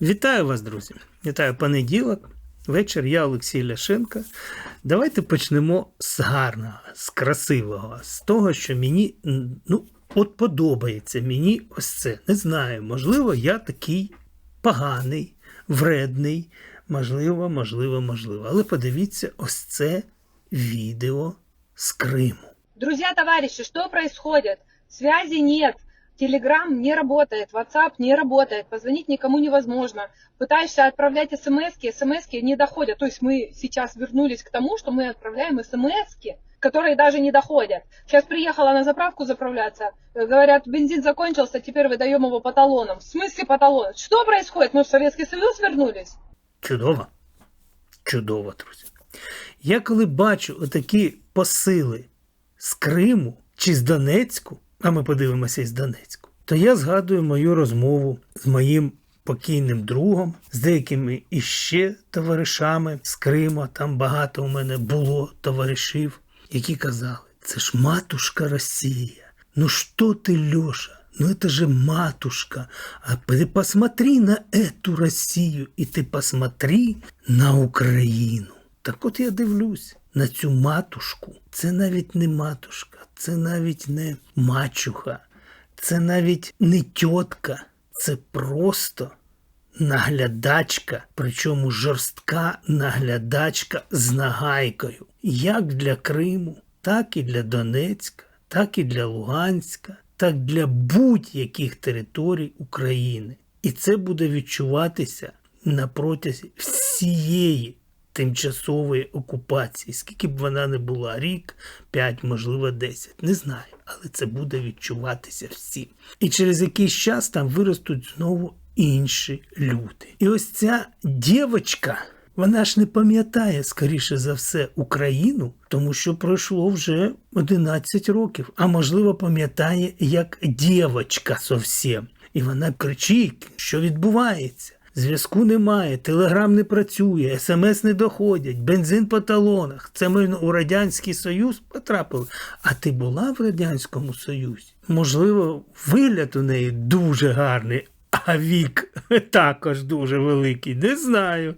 Вітаю вас, друзі! Вітаю понеділок, вечір. Я Олексій Ляшенко. Давайте почнемо з гарного, з красивого, з того, що мені ну, от подобається мені ось це. Не знаю, можливо, я такий поганий, вредний, можливо, можливо, можливо. Але подивіться ось це відео з Криму. Друзья, товарищи, что происходит? Связи нет. Телеграм не работает, WhatsApp не работает, позвонить никому невозможно. Пытаешься отправлять смс смс не доходят. То есть мы сейчас вернулись к тому, что мы отправляем смс которые даже не доходят. Сейчас приехала на заправку заправляться, э, говорят, бензин закончился, теперь выдаем его по талонам. В смысле по талонам? Что происходит? Мы в Советский Союз вернулись? Чудово. Чудово, друзі. Я коли бачу отакі посили з Криму чи з Донецьку, а ми подивимося із Донецьку, то я згадую мою розмову з моїм покійним другом, з деякими іще товаришами з Криму. Там багато у мене було товаришів, які казали: це ж матушка Росія. Ну що ти, Льоша? Ну это же матушка. А ты посмотри на эту Россию, і ти посмотри на Україну. Так от я дивлюсь на цю матушку. Це навіть не матушка, це навіть не мачуха, це навіть не тітка, це просто наглядачка, причому жорстка наглядачка з нагайкою. Як для Криму, так і для Донецька, так і для Луганська, так для будь-яких територій України. І це буде відчуватися на протязі всієї тимчасової окупації, скільки б вона не була, рік, п'ять, можливо, десять, не знаю, але це буде відчуватися всім. І через якийсь час там виростуть знову інші люди. І ось ця дівочка, вона ж не пам'ятає, скоріше за все, Україну, тому що пройшло вже 11 років, а можливо, пам'ятає як дівочка зовсім. І вона кричить, що відбувається. Зв'язку немає, телеграм не працює, смс не доходять, бензин по талонах. Це ми у Радянський Союз потрапили. А ти була в Радянському Союзі? Можливо, вигляд у неї дуже гарний, а вік також дуже великий, не знаю.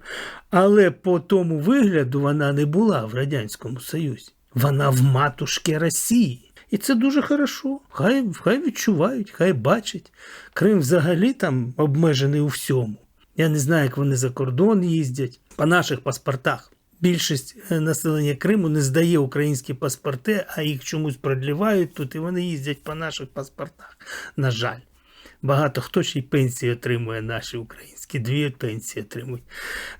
Але по тому вигляду вона не була в Радянському Союзі. Вона в матушки Росії. І це дуже хорошо. Хай, хай відчувають, хай бачать. Крим взагалі там обмежений у всьому. Я не знаю, як вони за кордон їздять. По наших паспортах. Більшість е, населення Криму не здає українські паспорти, а їх чомусь продлівають тут, і вони їздять по наших паспортах. На жаль. Багато хто ще й пенсії отримує наші українські, дві пенсії отримують.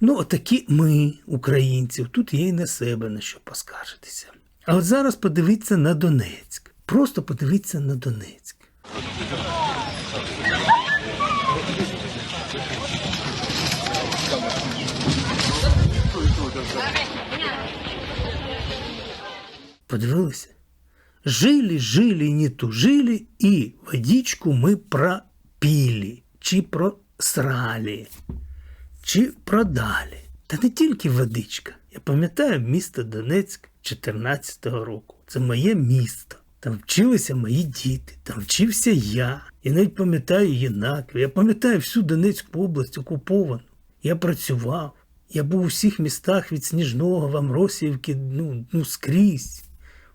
Ну, отакі ми, українці, тут є і на себе на що поскаржитися. А от зараз подивіться на Донецьк. Просто подивіться на Донецьк. Подивилися? Жили, жили, не тужили, и водичку мы пропили, чи просрали, чи продали. Та не тільки водичка. Я пам'ятаю місто Донецьк 14-го року. Це моє місто. Там вчилися мої діти, там вчився я. Я навіть пам'ятаю Єнаків. Я пам'ятаю всю Донецьку область окуповану. Я працював. Я був у всіх містах від Сніжного, Вамросівки, ну, ну скрізь.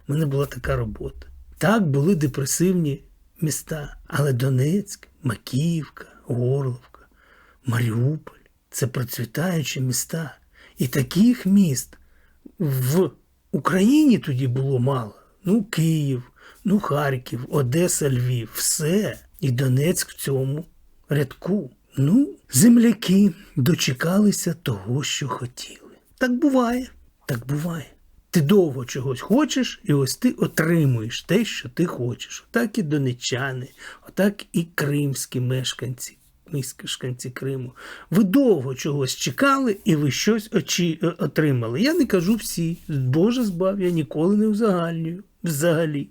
У мене була така робота. Так були депресивні міста. Але Донецьк, Макіївка, Горловка, Маріуполь це процвітаючі міста. І таких міст в Україні тоді було мало. Ну, Київ, ну, Харків, Одеса, Львів, все. І Донецьк в цьому рядку. Ну, земляки дочекалися того, що хотіли. Так буває, так буває. Ти довго чогось хочеш, і ось ти отримуєш те, що ти хочеш. Отак і донечани, отак і кримські мешканці, мешканці Криму. Ви довго чогось чекали, і ви щось очі... е, отримали. Я не кажу всі. Боже збав, я ніколи не узагальнюю. Взагалі.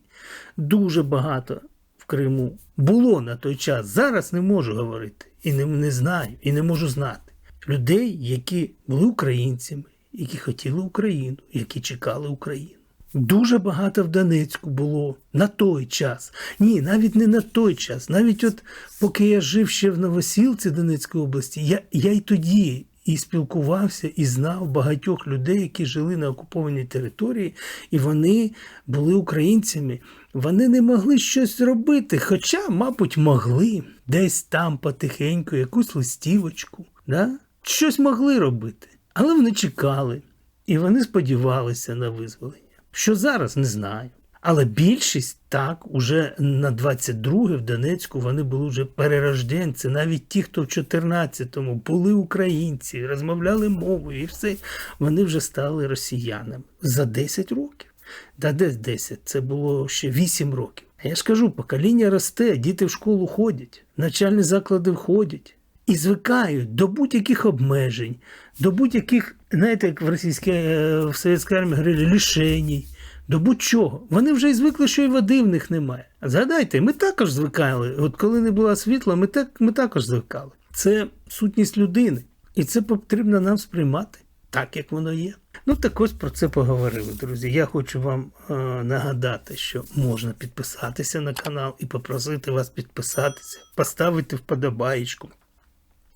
Дуже багато в Криму було на той час. Зараз не можу говорити. І не, не знаю, і не можу знати. Людей, які були українцями, які хотіли Україну, які чекали Україну. Дуже багато в Донецьку було на той час. Ні, навіть не на той час. Навіть от поки я жив ще в Новосілці Донецької області, я, я й тоді і спілкувався, і знав багатьох людей, які жили на окупованій території, і вони були українцями. Вони не могли щось робити, хоча, мабуть, могли десь там потихеньку якусь листівочку. Да? Щось могли робити. Але вони чекали і вони сподівалися на визволення. Що зараз не знаю. Але більшість так, уже на 22 в Донецьку вони були вже перерожденці, навіть ті, хто в 14-му були українці, розмовляли мовою, і все, вони вже стали росіянами за 10 років. Да десь 10, це було ще 8 років. Я ж кажу, покоління росте, діти в школу ходять, навчальні заклади входять і звикають до будь-яких обмежень, до будь-яких, знаєте, як в російській е, в совєтській армії говорили, лишеній, до будь-чого. Вони вже і звикли, що і води в них немає. Згадайте, ми також звикали. От коли не було світла, ми, так, ми також звикали. Це сутність людини. І це потрібно нам сприймати так, як воно є. Ну, так ось про це поговорили, друзі. Я хочу вам е, нагадати, що можна підписатися на канал і попросити вас підписатися, поставити вподобаєчку.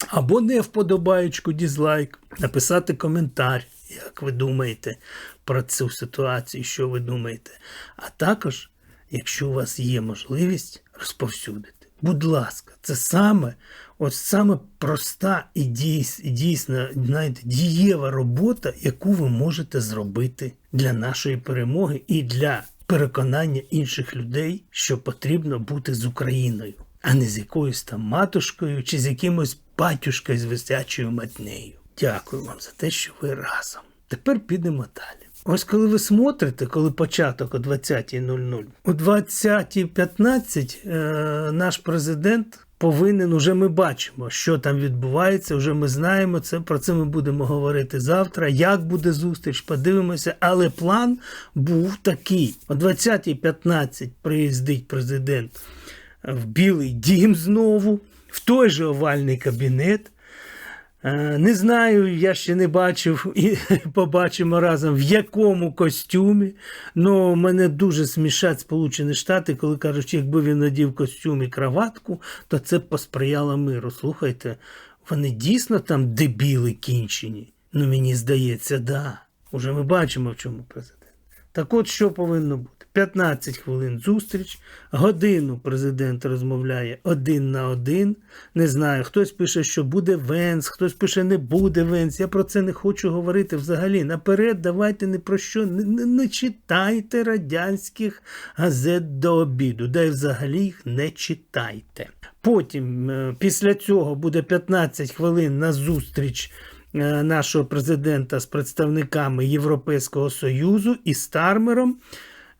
Або не вподобаєчку, дізлайк, написати коментар, як ви думаєте про цю ситуацію, що ви думаєте. А також, якщо у вас є можливість, розповсюдити. Будь ласка, це саме, от саме проста і дійс, і дійсна, знаєте, дієва робота, яку ви можете зробити для нашої перемоги і для переконання інших людей, що потрібно бути з Україною, а не з якоюсь там матушкою чи з якимось батюшкою з висячою матнею. Дякую вам за те, що ви разом. Тепер підемо далі. Ось коли ви смотрите, коли початок о 20.00, о 20.15 е, наш президент повинен, уже ми бачимо, що там відбувається, вже ми знаємо це. Про це ми будемо говорити завтра. Як буде зустріч, подивимося. Але план був такий: о 20.15 приїздить президент в Білий дім знову, в той же овальний кабінет. Е, Не знаю, я ще не бачив і побачимо разом, в якому костюмі. Ну, мене дуже смішать Сполучені Штати, коли кажуть, якби він надів костюм і краватку, то це б посприяло миру. Слухайте, вони дійсно там дебіли кінчені. Ну, мені здається, да. Уже ми бачимо, в чому президент. Так от що повинно бути? 15 хвилин зустріч, годину президент розмовляє один на один. Не знаю, хтось пише, що буде Венс, хтось пише, не буде Венс. Я про це не хочу говорити взагалі. Наперед, давайте не про що. Не, не, не читайте радянських газет до обіду. Й взагалі їх не читайте. Потім, е, після цього, буде 15 хвилин на зустріч е, нашого президента з представниками Європейського Союзу і Стармером.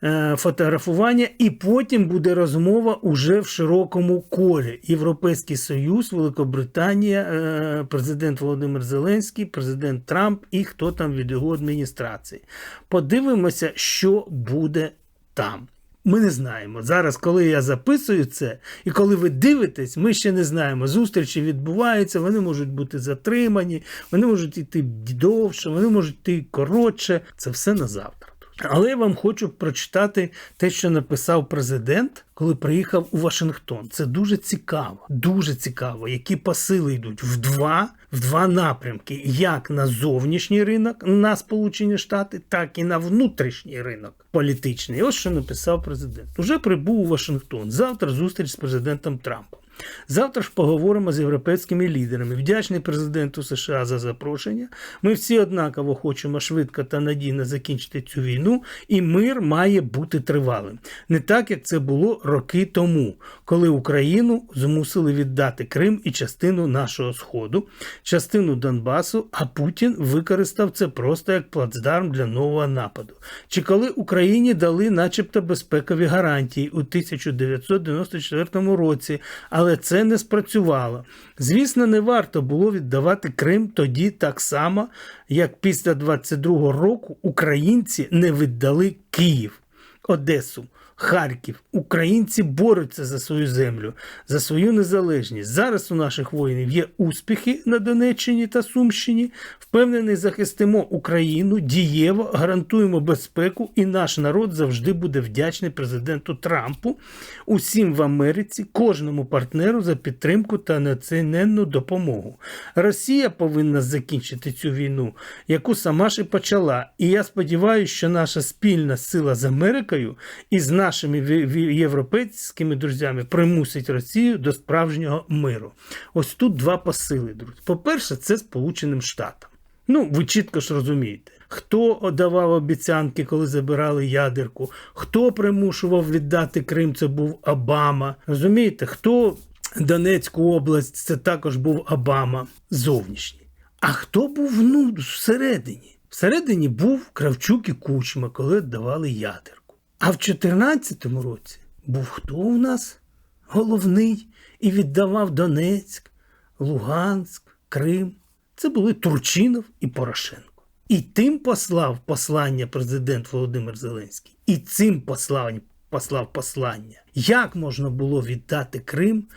Е, Фотографування, і потім буде розмова уже в широкому колі. Європейський Союз, Великобританія, е, президент Володимир Зеленський, президент Трамп і хто там від його адміністрації. Подивимося, що буде там. Ми не знаємо. Зараз, коли я записую це, і коли ви дивитесь, ми ще не знаємо. Зустрічі відбуваються, вони можуть бути затримані, вони можуть йти довше, вони можуть йти коротше. Це все на завтра. Але я вам хочу прочитати те, що написав президент, коли приїхав у Вашингтон. Це дуже цікаво, дуже цікаво, які посили йдуть в два, в два напрямки: як на зовнішній ринок на Сполучені Штати, так і на внутрішній ринок політичний. Ось що написав президент. Уже прибув у Вашингтон. Завтра зустріч з президентом Трампом. Завтра ж поговоримо з європейськими лідерами. Вдячний президенту США за запрошення. Ми всі однаково хочемо швидко та надійно закінчити цю війну, і мир має бути тривалим. Не так, як це було роки тому, коли Україну змусили віддати Крим і частину нашого сходу, частину Донбасу, а Путін використав це просто як плацдарм для нового нападу. Чи коли Україні дали, начебто, безпекові гарантії у 1994 році, але це не спрацювало. Звісно, не варто було віддавати Крим тоді так само, як після 22-го року українці не віддали Київ, Одесу, Харків. Українці борються за свою землю, за свою незалежність. Зараз у наших воїнів є успіхи на Донеччині та Сумщині. Впевнений, захистимо Україну дієво, гарантуємо безпеку, і наш народ завжди буде вдячний президенту Трампу, усім в Америці, кожному партнеру за підтримку та неоціненну допомогу. Росія повинна закінчити цю війну, яку сама ж і почала. І я сподіваюся, що наша спільна сила з Америкою і з нашими європейськими друзями примусить Росію до справжнього миру. Ось тут два посили, друзі. По-перше, це Сполученим Штатам. Ну, ви чітко ж розумієте, хто давав обіцянки, коли забирали ядерку, хто примушував віддати Крим, це був Обама. Розумієте, хто Донецьку область, це також був Обама зовнішній. А хто був ну, всередині? Всередині був Кравчук і Кучма, коли давали ядерку. А в 2014 році був хто у нас головний і віддавав Донецьк, Луганськ, Крим. Це були Турчинов і Порошенко. І тим послав послання президент Володимир Зеленський, і цим послав, послав послання. Як можна було віддати Крим?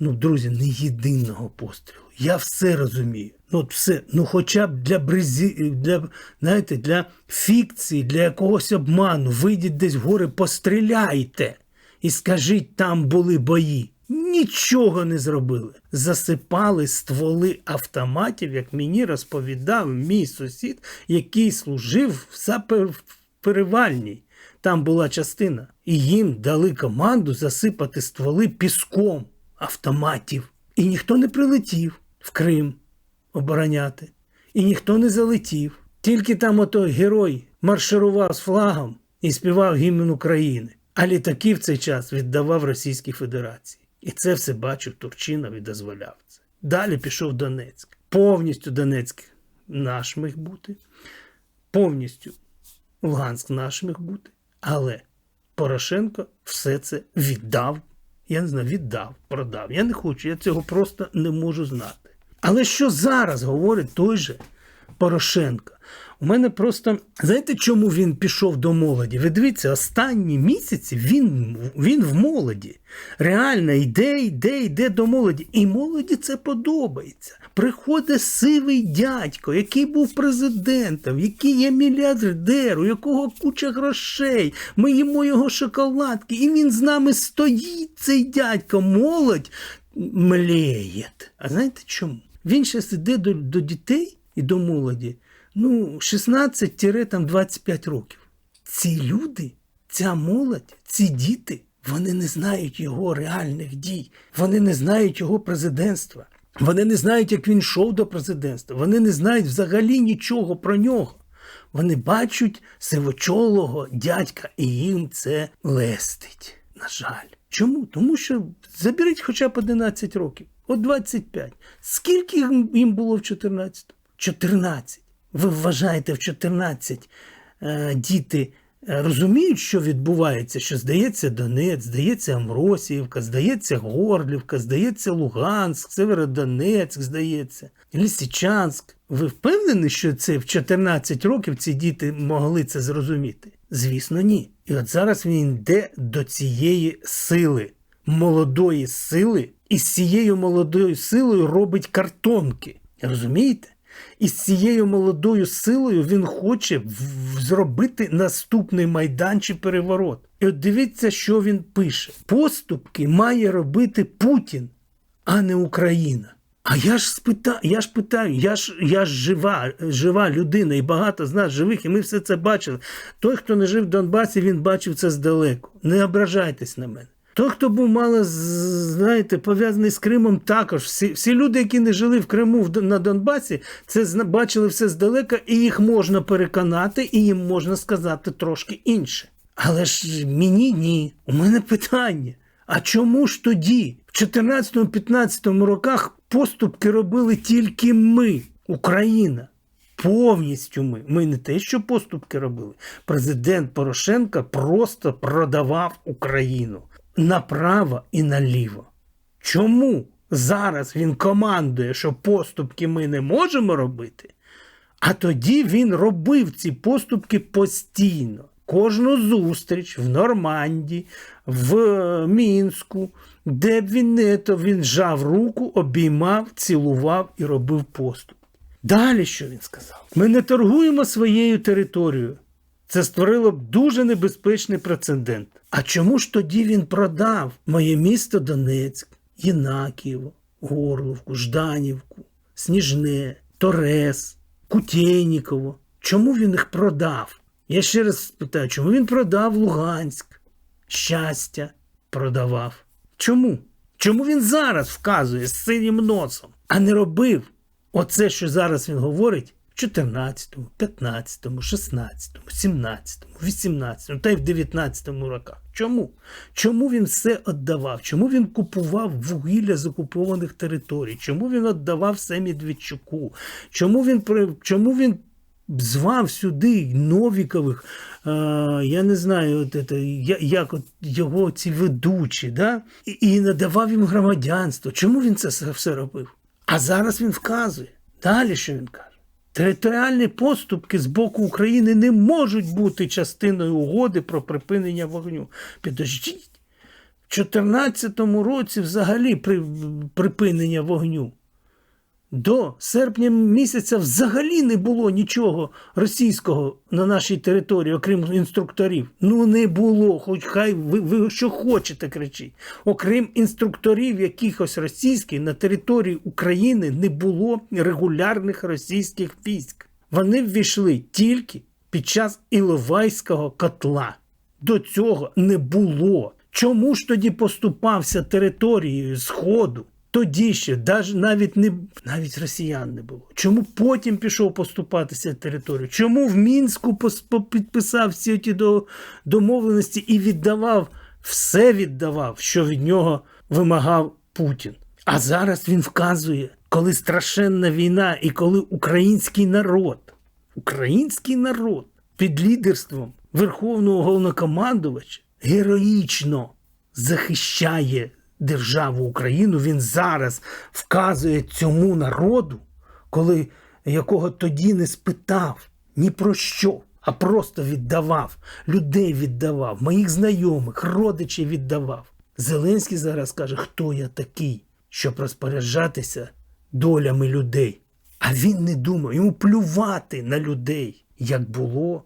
Ну, друзі, не єдиного пострілу. Я все розумію. Ну, от все, ну хоча б для бризі, для, знаєте, для фікції, для якогось обману, вийдіть десь в гори, постріляйте і скажіть, там були бої. Нічого не зробили. Засипали стволи автоматів, як мені розповідав мій сусід, який служив в сапервальній. Там була частина. І їм дали команду засипати стволи піском автоматів. І ніхто не прилетів в Крим обороняти. І ніхто не залетів. Тільки там отой герой марширував з флагом і співав гімн України. А літаки в цей час віддавав Російській Федерації. І це все бачив Турчинов і дозволяв це. Далі пішов Донецьк. Повністю Донецьк наш міг бути, повністю Луганськ наш міг бути. Але Порошенко все це віддав. Я не знаю, віддав, продав. Я не хочу, я цього просто не можу знати. Але що зараз говорить той же Порошенко? У мене просто знаєте, чому він пішов до молоді? Ви дивіться, останні місяці він, він в молоді. Реально йде, йде, йде до молоді. І молоді це подобається. Приходить сивий дядько, який був президентом, який є мільярдер, у якого куча грошей. Ми їмо його шоколадки, і він з нами стоїть, цей дядько, молодь млеє. А знаєте чому? Він зараз іде до, до дітей і до молоді ну, 16-25 років. Ці люди, ця молодь, ці діти, вони не знають його реальних дій, вони не знають його президентства, вони не знають, як він йшов до президентства, вони не знають взагалі нічого про нього. Вони бачать сивочолого дядька, і їм це лестить. На жаль. Чому? Тому що заберіть хоча б 11 років, от 25. Скільки їм було в 14? 14. Ви вважаєте, в 14 е, діти е, розуміють, що відбувається, що здається Донець, здається Амросіївка, здається Горлівка, здається Луганськ, Северодонецьк, здається, Лісичанськ. Ви впевнені, що це в 14 років ці діти могли це зрозуміти? Звісно, ні. І от зараз він йде до цієї сили, молодої сили, і з цією молодою силою робить картонки. Розумієте? І з цією молодою силою він хоче зробити наступний майдан чи переворот. І от дивіться, що він пише: поступки має робити Путін, а не Україна. А я ж спитаю, я ж питаю, я ж я ж жива, жива людина, і багато з нас живих, і ми все це бачили. Той, хто не жив в Донбасі, він бачив це здалеку. Не ображайтесь на мене. Той, хто був мало, знаєте, пов'язаний з Кримом, також. Всі, всі люди, які не жили в Криму на Донбасі, це бачили все здалека, і їх можна переконати, і їм можна сказати трошки інше. Але ж мені ні. У мене питання. А чому ж тоді, в 14-15 роках, поступки робили тільки ми, Україна? Повністю ми. Ми не те, що поступки робили. Президент Порошенко просто продавав Україну направо і наліво. Чому зараз він командує, що поступки ми не можемо робити? А тоді він робив ці поступки постійно. кожну зустріч в Нормандії, в е, Мінську, де б він не то він жав руку, обіймав, цілував і робив поступ. Далі що він сказав? Ми не торгуємо своєю територією. Це створило б дуже небезпечний прецедент. А чому ж тоді він продав моє місто Донецьк, Єнакієво, Горловку, Жданівку, Сніжне, Торес, Кутєйніково? Чому він їх продав? Я ще раз спитаю, чому він продав Луганськ? Щастя продавав. Чому? Чому він зараз вказує з синім носом, а не робив оце, що зараз він говорить 14, 15, 16, 17, 18 та й в 19 роках? Чому? Чому він все віддавав? Чому він купував вугілля з окупованих територій? Чому він віддавав все Медведчуку? Чому він, чому він звав сюди Новікових, е, я не знаю, от это, як от його ці ведучі, да? і, і надавав їм громадянство. Чому він це все робив? А зараз він вказує. Далі що він каже? Територіальні поступки з боку України не можуть бути частиною угоди про припинення вогню. Підождіть. В 2014 році взагалі при, припинення вогню. До серпня місяця взагалі не було нічого російського на нашій території, окрім інструкторів. Ну не було, хоч хай ви, ви що хочете кричіть. Окрім інструкторів якихось російських на території України не було регулярних російських військ. Вони ввійшли тільки під час Іловайського котла. До цього не було. Чому ж тоді поступався територією Сходу? Тоді ще навіть не навіть росіян не було. Чому потім пішов поступатися територію? Чому в Мінську підписав всі ті до- домовленості і віддавав, все віддавав, що від нього вимагав Путін? А зараз він вказує, коли страшенна війна і коли український народ, український народ під лідерством Верховного головнокомандувача героїчно захищає державу Україну, він зараз вказує цьому народу, коли якого тоді не спитав ні про що, а просто віддавав, людей віддавав, моїх знайомих, родичів віддавав. Зеленський зараз каже, хто я такий, щоб розпоряджатися долями людей. А він не думає, йому плювати на людей, як було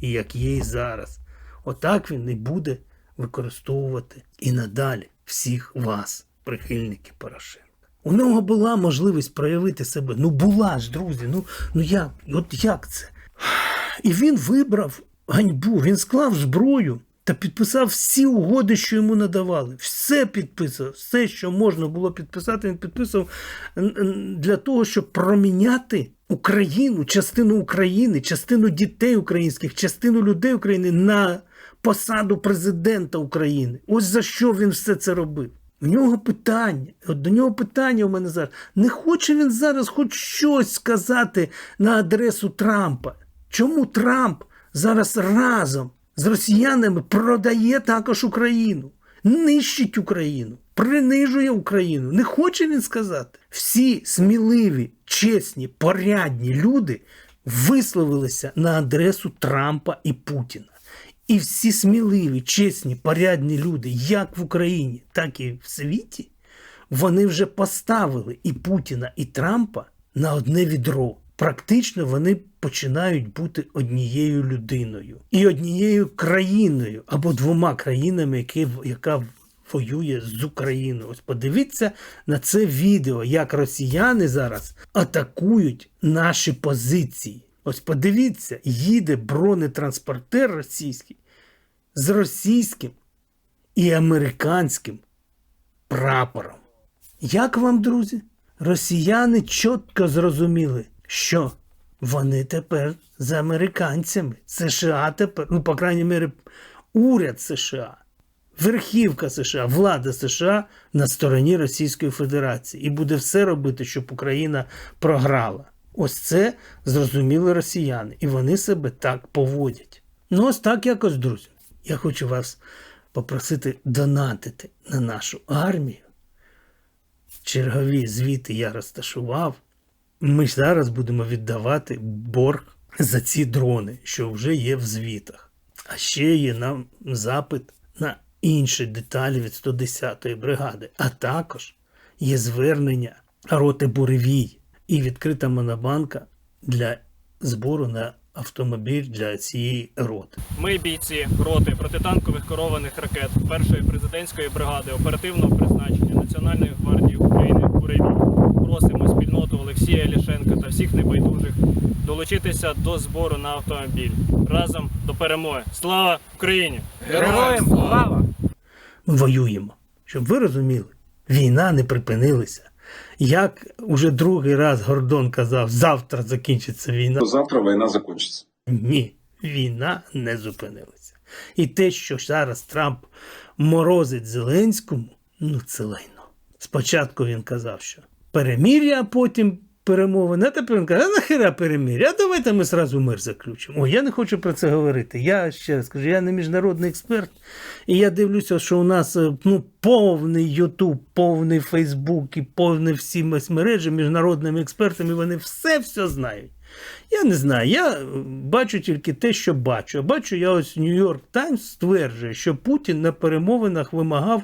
і як є і зараз. Отак він і буде використовувати і надалі всіх вас, прихильники Порошенка. У нього була можливість проявити себе. Ну була ж, друзі. Ну, ну як? От як це? І він вибрав ганьбу, він склав зброю та підписав всі угоди, що йому надавали. Все підписав, все, що можна було підписати, він підписав для того, щоб проміняти Україну, частину України, частину дітей українських, частину людей України на посаду президента України. Ось за що він все це робив. В нього питання, от до нього питання у мене зараз. Не хоче він зараз хоч щось сказати на адресу Трампа. Чому Трамп зараз разом з росіянами продає також Україну, нищить Україну, принижує Україну? Не хоче він сказати. Всі сміливі, чесні, порядні люди висловилися на адресу Трампа і Путіна. І всі сміливі, чесні, порядні люди, як в Україні, так і в світі, вони вже поставили і Путіна, і Трампа на одне відро. Практично вони починають бути однією людиною і однією країною або двома країнами, які, яка воює з Україною. Ось подивіться на це відео, як росіяни зараз атакують наші позиції. Ось подивіться, їде бронетранспортер російський з російським і американським прапором. Як вам, друзі? Росіяни чітко зрозуміли, що вони тепер з американцями. США тепер, ну, по крайній мірі, уряд США, верхівка США, влада США на стороні Російської Федерації і буде все робити, щоб Україна програла. Ось це зрозуміли росіяни, і вони себе так поводять. Ну, ось так якось, друзі. Я хочу вас попросити донатити на нашу армію. Чергові звіти я розташував. Ми ж зараз будемо віддавати борг за ці дрони, що вже є в звітах. А ще є нам запит на інші деталі від 110-ї бригади, а також є звернення роти Буревій і відкрита монобанка для збору на автомобіль для цієї роти. Ми, бійці роти протитанкових керованих ракет першої президентської бригади оперативного призначення Національної гвардії України «Буревій» просимо спільноту Олексія Ляшенка та всіх небайдужих долучитися до збору на автомобіль разом до перемоги. Слава Україні! Героям слава! Ми воюємо. Щоб ви розуміли, війна не припинилася. Як уже другий раз Гордон казав, завтра закінчиться війна. Завтра війна закінчиться. Ні, війна не зупинилася. І те, що зараз Трамп морозить Зеленському, ну це лайно. Спочатку він казав, що перемір'я, а потім перемовини. А тепер він каже, а нахера перемір'я? А давайте ми зразу мир заключимо. О, я не хочу про це говорити. Я ще раз кажу, я не міжнародний експерт, і я дивлюся, що у нас е, ну, повний Ютуб, повний Фейсбук і повний всі мережі міжнародними експертами, вони все все знають. Я не знаю, я е, бачу тільки те, що бачу. Бачу, я ось Нью-Йорк Таймс стверджує, що Путін на перемовинах вимагав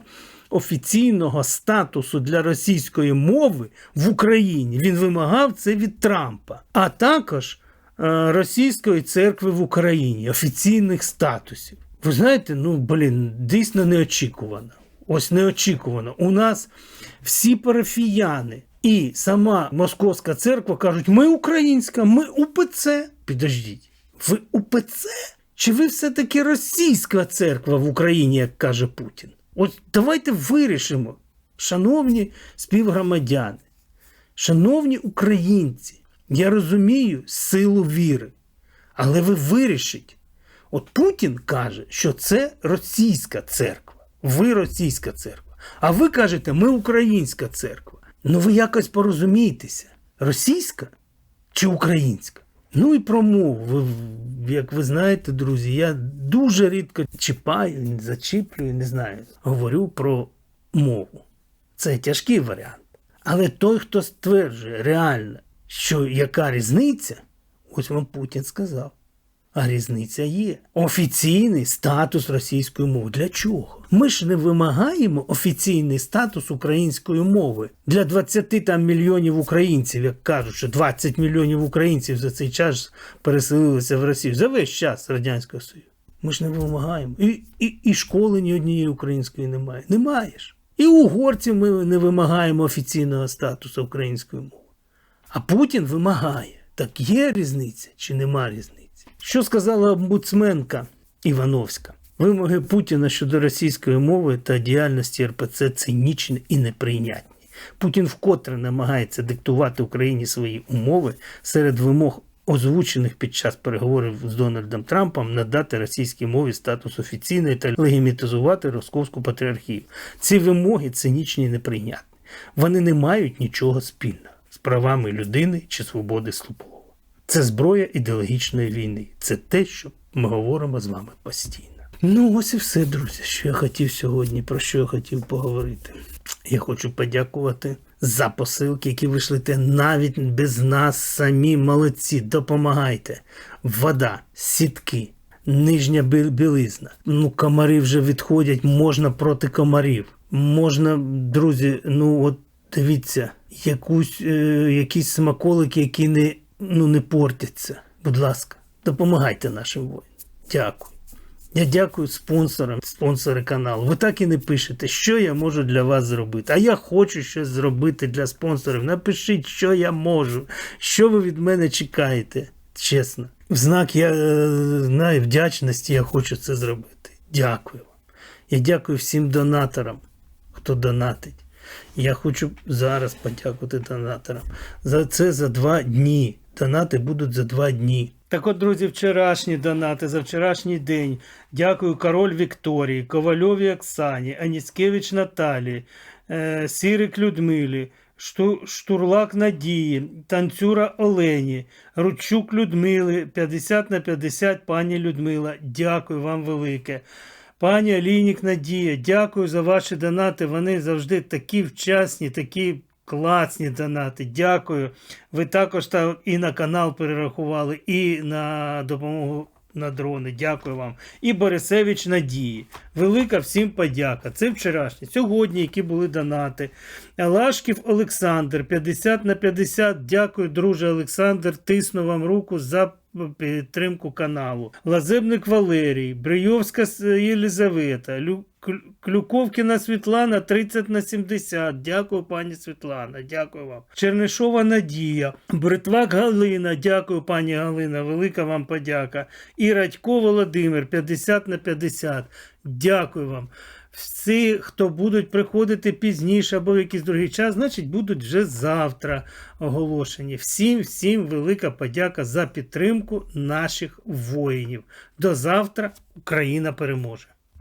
офіційного статусу для російської мови в Україні. Він вимагав це від Трампа, а також е, російської церкви в Україні, офіційних статусів. Ви знаєте, ну блін, дійсно неочікувано. Ось неочікувано. У нас всі парафіяни і сама Московська церква кажуть: ми українська, ми УПЦ. Підождіть, ви УПЦ? Чи ви все-таки російська церква в Україні, як каже Путін? От давайте вирішимо, шановні співгромадяни, шановні українці, я розумію силу віри, але ви вирішіть. От Путін каже, що це російська церква. Ви російська церква. А ви кажете, ми українська церква. Ну ви якось порозумієтеся, російська чи українська? Ну і про мову. Як ви знаєте, друзі, я дуже рідко чіпаю, зачіплюю, не знаю, говорю про мову. Це тяжкий варіант. Але той, хто стверджує реально, що яка різниця, ось вам Путін сказав. А різниця є. Офіційний статус російської мови. Для чого? Ми ж не вимагаємо офіційний статус української мови для 20 там мільйонів українців, як кажуть, що 20 мільйонів українців за цей час переселилися в Росію за весь час Радянського Союзу. Ми ж не вимагаємо. І, і, і школи ні однієї української немає. Немає ж. І угорців ми не вимагаємо офіційного статусу української мови. А Путін вимагає. Так є різниця чи нема різниці? Що сказала омбудсменка Івановська? Вимоги Путіна щодо російської мови та діяльності РПЦ цинічні і неприйнятні. Путін вкотре намагається диктувати Україні свої умови серед вимог, озвучених під час переговорів з Дональдом Трампом, надати російській мові статус офіційної та легімітизувати Росковську патріархію. Ці вимоги цинічні і неприйнятні. Вони не мають нічого спільного з правами людини чи свободи слова. Це зброя ідеологічної війни. Це те, що ми говоримо з вами постійно. Ну, ось і все, друзі, що я хотів сьогодні, про що я хотів поговорити. Я хочу подякувати за посилки, які ви навіть без нас самі молодці. Допомагайте. Вода, сітки, нижня білизна. Ну, комарі вже відходять, можна проти комарів. Можна, друзі, ну от дивіться, якусь, е, якісь смаколики, які не, ну, не портяться. Будь ласка, допомагайте нашим воїнам. Дякую. Я дякую спонсорам, спонсори каналу. Ви так і не пишете, що я можу для вас зробити. А я хочу щось зробити для спонсорів. Напишіть, що я можу, що ви від мене чекаєте. Чесно. В знак я е, знаю, вдячності я хочу це зробити. Дякую вам. Я дякую всім донаторам, хто донатить. Я хочу зараз подякувати донаторам. За це за два дні. Донати будуть за два дні. Так от, друзі, вчорашні донати за вчорашній день. Дякую Король Вікторії, Ковальові Оксані, Аніцкевич Наталії, е, Сірик Людмилі, Шту- Штурлак Надії, Танцюра Олені, Ручук Людмили, 50 на 50 пані Людмила. Дякую вам велике. Пані Алінік Надія, дякую за ваші донати. Вони завжди такі вчасні, такі класні донати. Дякую. Ви також там і на канал перерахували, і на допомогу на дрони. Дякую вам. І Борисевич Надії. Велика всім подяка. Це вчорашні. Сьогодні, які були донати. Лашків Олександр, 50 на 50. Дякую, друже Олександр. Тисну вам руку за підтримку каналу. Лазебник Валерій, Брийовська Єлизавета, Лю... Клюковкіна Світлана 30 на 70. Дякую, пані Світлана. Дякую вам. Чернишова Надія, Бритвак Галина. Дякую, пані Галина. Велика вам подяка. І Радько Володимир 50 на 50. Дякую вам. Всі, хто будуть приходити пізніше або в якийсь другий час, значить будуть вже завтра оголошені. Всім, всім велика подяка за підтримку наших воїнів. До завтра Україна переможе.